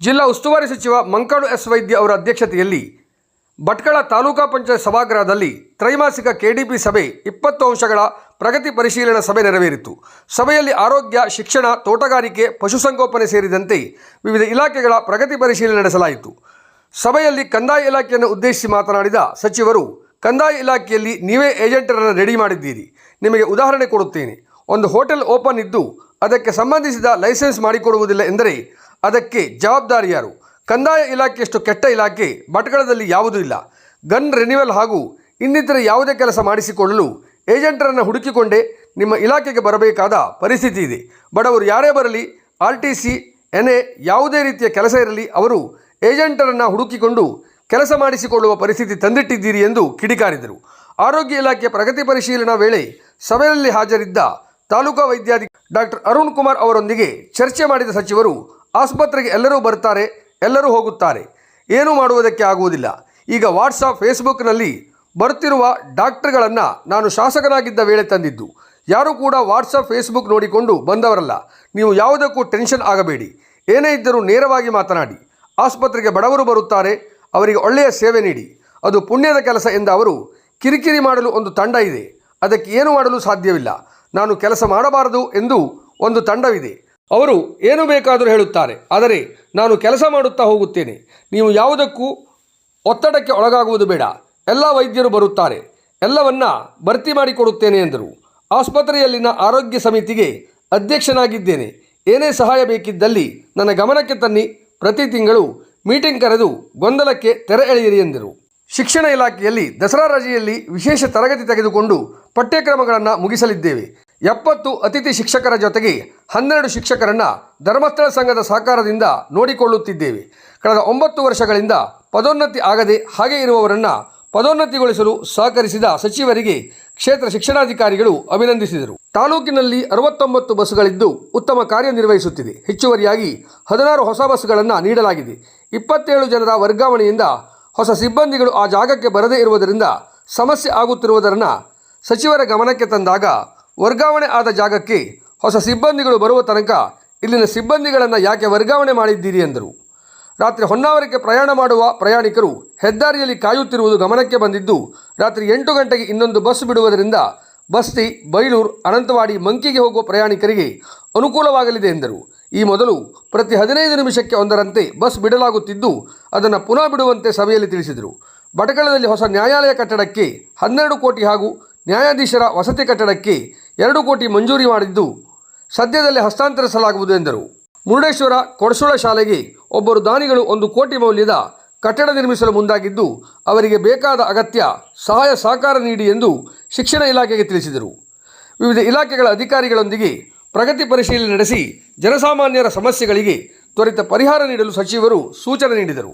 ಜಿಲ್ಲಾ ಉಸ್ತುವಾರಿ ಸಚಿವ ಮಂಕಾಡು ಎಸ್ ವೈದ್ಯ ಅವರ ಅಧ್ಯಕ್ಷತೆಯಲ್ಲಿ ಭಟ್ಕಳ ತಾಲೂಕಾ ಪಂಚಾಯತ್ ಸಭಾಗೃಹದಲ್ಲಿ ತ್ರೈಮಾಸಿಕ ಕೆಡಿಪಿ ಸಭೆ ಇಪ್ಪತ್ತು ಅಂಶಗಳ ಪ್ರಗತಿ ಪರಿಶೀಲನಾ ಸಭೆ ನೆರವೇರಿತು. ಸಭೆಯಲ್ಲಿ ಆರೋಗ್ಯ, ಶಿಕ್ಷಣ, ತೋಟಗಾರಿಕೆ, ಪಶುಸಂಗೋಪನೆ ಸೇರಿದಂತೆ ವಿವಿಧ ಇಲಾಖೆಗಳ ಪ್ರಗತಿ ಪರಿಶೀಲನೆ ನಡೆಸಲಾಯಿತು. ಸಭೆಯಲ್ಲಿ ಕಂದಾಯ ಇಲಾಖೆಯನ್ನು ಉದ್ದೇಶಿಸಿ ಮಾತನಾಡಿದ ಸಚಿವರು, ಕಂದಾಯ ಇಲಾಖೆಯಲ್ಲಿ ನೀವೇ ಏಜೆಂಟರನ್ನು ರೆಡಿ ಮಾಡಿದ್ದೀರಿ. ನಿಮಗೆ ಉದಾಹರಣೆ ಕೊಡುತ್ತೇನೆ. ಒಂದು ಹೋಟೆಲ್ ಓಪನ್ ಇದ್ದು, ಅದಕ್ಕೆ ಸಂಬಂಧಿಸಿದ ಲೈಸೆನ್ಸ್ ಮಾಡಿಕೊಡುವುದಿಲ್ಲ ಎಂದರೆ ಅದಕ್ಕೆ ಜವಾಬ್ದಾರಿ ಯಾರು? ಕಂದಾಯ ಇಲಾಖೆಯಷ್ಟು ಕೆಟ್ಟ ಇಲಾಖೆ ಭಟ್ಕಳದಲ್ಲಿ ಯಾವುದೂ ಇಲ್ಲ. ಗನ್ ರಿನಿವಲ್ ಹಾಗೂ ಇನ್ನಿತರ ಯಾವುದೇ ಕೆಲಸ ಮಾಡಿಸಿಕೊಳ್ಳಲು ಏಜೆಂಟರನ್ನು ಹುಡುಕಿಕೊಂಡೇ ನಿಮ್ಮ ಇಲಾಖೆಗೆ ಬರಬೇಕಾದ ಪರಿಸ್ಥಿತಿ ಇದೆ. ಬಡವರು ಯಾರೇ ಬರಲಿ, ಆರ್ ಟಿ ಸಿ, ಎನ್ ಯಾವುದೇ ರೀತಿಯ ಕೆಲಸ ಇರಲಿ, ಅವರು ಏಜೆಂಟರನ್ನು ಹುಡುಕಿಕೊಂಡು ಕೆಲಸ ಮಾಡಿಸಿಕೊಳ್ಳುವ ಪರಿಸ್ಥಿತಿ ತಂದಿಟ್ಟಿದ್ದೀರಿ ಎಂದು ಕಿಡಿಕಾರಿದರು. ಆರೋಗ್ಯ ಇಲಾಖೆ ಪ್ರಗತಿ ಪರಿಶೀಲನಾ ವೇಳೆ ಸಭೆಯಲ್ಲಿ ಹಾಜರಿದ್ದ ತಾಲೂಕಾ ವೈದ್ಯಾಧಿಕಾರಿ ಡಾಕ್ಟರ್ ಅರುಣ್ ಕುಮಾರ್ ಅವರೊಂದಿಗೆ ಚರ್ಚೆ ಮಾಡಿದ ಸಚಿವರು ಆಸ್ಪತ್ರೆಗೆ ಎಲ್ಲರೂ ಬರ್ತಾರೆ, ಎಲ್ಲರೂ ಹೋಗುತ್ತಾರೆ. ಏನೂ ಮಾಡುವುದಕ್ಕೆ ಆಗುವುದಿಲ್ಲ. ಈಗ ವಾಟ್ಸಾಪ್ ಫೇಸ್ಬುಕ್ನಲ್ಲಿ ಬರುತ್ತಿರುವ ಡಾಕ್ಟರ್ಗಳನ್ನು ನಾನು ಶಾಸಕನಾಗಿದ್ದ ವೇಳೆ ತಂದಿದ್ದು. ಯಾರೂ ಕೂಡ ವಾಟ್ಸಪ್ ಫೇಸ್ಬುಕ್ ನೋಡಿಕೊಂಡು ಬಂದವರಲ್ಲ. ನೀವು ಯಾವುದಕ್ಕೂ ಟೆನ್ಷನ್ ಆಗಬೇಡಿ. ಏನೇ ಇದ್ದರೂ ನೇರವಾಗಿ ಮಾತನಾಡಿ. ಆಸ್ಪತ್ರೆಗೆ ಬಡವರು ಬರುತ್ತಾರೆ, ಅವರಿಗೆ ಒಳ್ಳೆಯ ಸೇವೆ ನೀಡಿ. ಅದು ಪುಣ್ಯದ ಕೆಲಸ ಎಂದ ಅವರು, ಕಿರಿಕಿರಿ ಮಾಡಲು ಒಂದು ತಂಡ ಇದೆ. ಅದಕ್ಕೆ ಏನು ಮಾಡಲು ಸಾಧ್ಯವಿಲ್ಲ. ನಾನು ಕೆಲಸ ಮಾಡಬಾರದು ಎಂದು ಒಂದು ತಂಡವಿದೆ. ಅವರು ಏನು ಬೇಕಾದರೂ ಹೇಳುತ್ತಾರೆ, ಆದರೆ ನಾನು ಕೆಲಸ ಮಾಡುತ್ತಾ ಹೋಗುತ್ತೇನೆ. ನೀವು ಯಾವುದಕ್ಕೂ ಒತ್ತಡಕ್ಕೆ ಒಳಗಾಗುವುದು ಬೇಡ. ಎಲ್ಲ ವೈದ್ಯರು ಬರುತ್ತಾರೆ. ಎಲ್ಲವನ್ನ ಭರ್ತಿ ಮಾಡಿಕೊಡುತ್ತೇನೆ ಎಂದರು. ಆಸ್ಪತ್ರೆಯಲ್ಲಿನ ಆರೋಗ್ಯ ಸಮಿತಿಗೆ ಅಧ್ಯಕ್ಷನಾಗಿದ್ದೇನೆ. ಏನೇ ಸಹಾಯ ಬೇಕಿದ್ದಲ್ಲಿ ನನ್ನ ಗಮನಕ್ಕೆ ತನ್ನಿ. ಪ್ರತಿ ತಿಂಗಳು ಮೀಟಿಂಗ್ ಕರೆದು ಗೊಂದಲಕ್ಕೆ ತೆರೆ ಎಳೆಯಿರಿ ಎಂದರು. ಶಿಕ್ಷಣ ಇಲಾಖೆಯಲ್ಲಿ ದಸರಾ ರಜೆಯಲ್ಲಿ ವಿಶೇಷ ತರಗತಿ ತೆಗೆದುಕೊಂಡು ಪಠ್ಯಕ್ರಮಗಳನ್ನು ಮುಗಿಸಲಿದ್ದೇವೆ. ಎಪ್ಪತ್ತು ಅತಿಥಿ ಶಿಕ್ಷಕರ ಜೊತೆಗೆ ಹನ್ನೆರಡು ಶಿಕ್ಷಕರನ್ನು ಧರ್ಮಸ್ಥಳ ಸಂಘದ ಸಹಕಾರದಿಂದ ನೋಡಿಕೊಳ್ಳುತ್ತಿದ್ದೇವೆ. ಕಳೆದ ಒಂಬತ್ತು ವರ್ಷಗಳಿಂದ ಪದೋನ್ನತಿ ಆಗದೆ ಹಾಗೆ ಇರುವವರನ್ನು ಪದೋನ್ನತಿಗೊಳಿಸಲು ಸಹಕರಿಸಿದ ಸಚಿವರಿಗೆ ಕ್ಷೇತ್ರ ಶಿಕ್ಷಣಾಧಿಕಾರಿಗಳು ಅಭಿನಂದಿಸಿದರು. ತಾಲೂಕಿನಲ್ಲಿ ಅರವತ್ತೊಂಬತ್ತು ಬಸ್ಗಳಿದ್ದು ಉತ್ತಮ ಕಾರ್ಯನಿರ್ವಹಿಸುತ್ತಿದೆ. ಹೆಚ್ಚುವರಿಯಾಗಿ ಹದಿನಾರು ಹೊಸ ಬಸ್ಗಳನ್ನು ನೀಡಲಾಗಿದೆ. ಇಪ್ಪತ್ತೇಳು ಜನರ ವರ್ಗಾವಣೆಯಿಂದ ಹೊಸ ಸಿಬ್ಬಂದಿಗಳು ಆ ಜಾಗಕ್ಕೆ ಬರದೇ ಇರುವುದರಿಂದ ಸಮಸ್ಯೆ ಆಗುತ್ತಿರುವುದನ್ನು ಸಚಿವರ ಗಮನಕ್ಕೆ ತಂದಾಗ ವರ್ಗಾವಣೆ ಆದ ಜಾಗಕ್ಕೆ ಹೊಸ ಸಿಬ್ಬಂದಿಗಳು ಬರುವ ತನಕ ಇಲ್ಲಿನ ಸಿಬ್ಬಂದಿಗಳನ್ನು ಯಾಕೆ ವರ್ಗಾವಣೆ ಮಾಡಿದ್ದೀರಿ ಎಂದರು. ರಾತ್ರಿ ಹೊನ್ನಾವರಕ್ಕೆ ಪ್ರಯಾಣ ಮಾಡುವ ಪ್ರಯಾಣಿಕರು ಹೆದ್ದಾರಿಯಲ್ಲಿ ಕಾಯುತ್ತಿರುವುದು ಗಮನಕ್ಕೆ ಬಂದಿದ್ದು, ರಾತ್ರಿ ಎಂಟು ಗಂಟೆಗೆ ಇನ್ನೊಂದು ಬಸ್ ಬಿಡುವುದರಿಂದ ಬಸ್ತಿ ಬೈಲೂರು ಅನಂತವಾಡಿ ಮಂಕಿಗೆ ಹೋಗುವ ಪ್ರಯಾಣಿಕರಿಗೆ ಅನುಕೂಲವಾಗಲಿದೆ ಎಂದರು. ಈ ಮೊದಲು ಪ್ರತಿ ಹದಿನೈದು ನಿಮಿಷಕ್ಕೆ ಒಂದರಂತೆ ಬಸ್ ಬಿಡಲಾಗುತ್ತಿದ್ದು, ಅದನ್ನು ಪುನಃ ಬಿಡುವಂತೆ ಸಭೆಯಲ್ಲಿ ತಿಳಿಸಿದರು. ಬಟಕಳದಲ್ಲಿ ಹೊಸ ನ್ಯಾಯಾಲಯ ಕಟ್ಟಡಕ್ಕೆ ಹನ್ನೆರಡು ಕೋಟಿ ಹಾಗೂ ನ್ಯಾಯಾಧೀಶರ ವಸತಿ ಕಟ್ಟಡಕ್ಕೆ ಎರಡು ಕೋಟಿ ಮಂಜೂರಿ ಮಾಡಿದ್ದು ಸದ್ಯದಲ್ಲೇ ಹಸ್ತಾಂತರಿಸಲಾಗುವುದು ಎಂದರು. ಮುರುಡೇಶ್ವರ ಕೊಡಸುಳ ಶಾಲೆಗೆ ಒಬ್ಬರು ದಾನಿಗಳು ಒಂದು ಕೋಟಿ ಮೌಲ್ಯದ ಕಟ್ಟಡ ನಿರ್ಮಿಸಲು ಮುಂದಾಗಿದ್ದು, ಅವರಿಗೆ ಬೇಕಾದ ಅಗತ್ಯ ಸಹಾಯ ಸಹಕಾರ ನೀಡಿ ಎಂದು ಶಿಕ್ಷಣ ಇಲಾಖೆಗೆ ತಿಳಿಸಿದರು. ವಿವಿಧ ಇಲಾಖೆಗಳ ಅಧಿಕಾರಿಗಳೊಂದಿಗೆ ಪ್ರಗತಿ ಪರಿಶೀಲನೆ ನಡೆಸಿ ಜನಸಾಮಾನ್ಯರ ಸಮಸ್ಯೆಗಳಿಗೆ ತ್ವರಿತ ಪರಿಹಾರ ನೀಡಲು ಸಚಿವರು ಸೂಚನೆ ನೀಡಿದರು.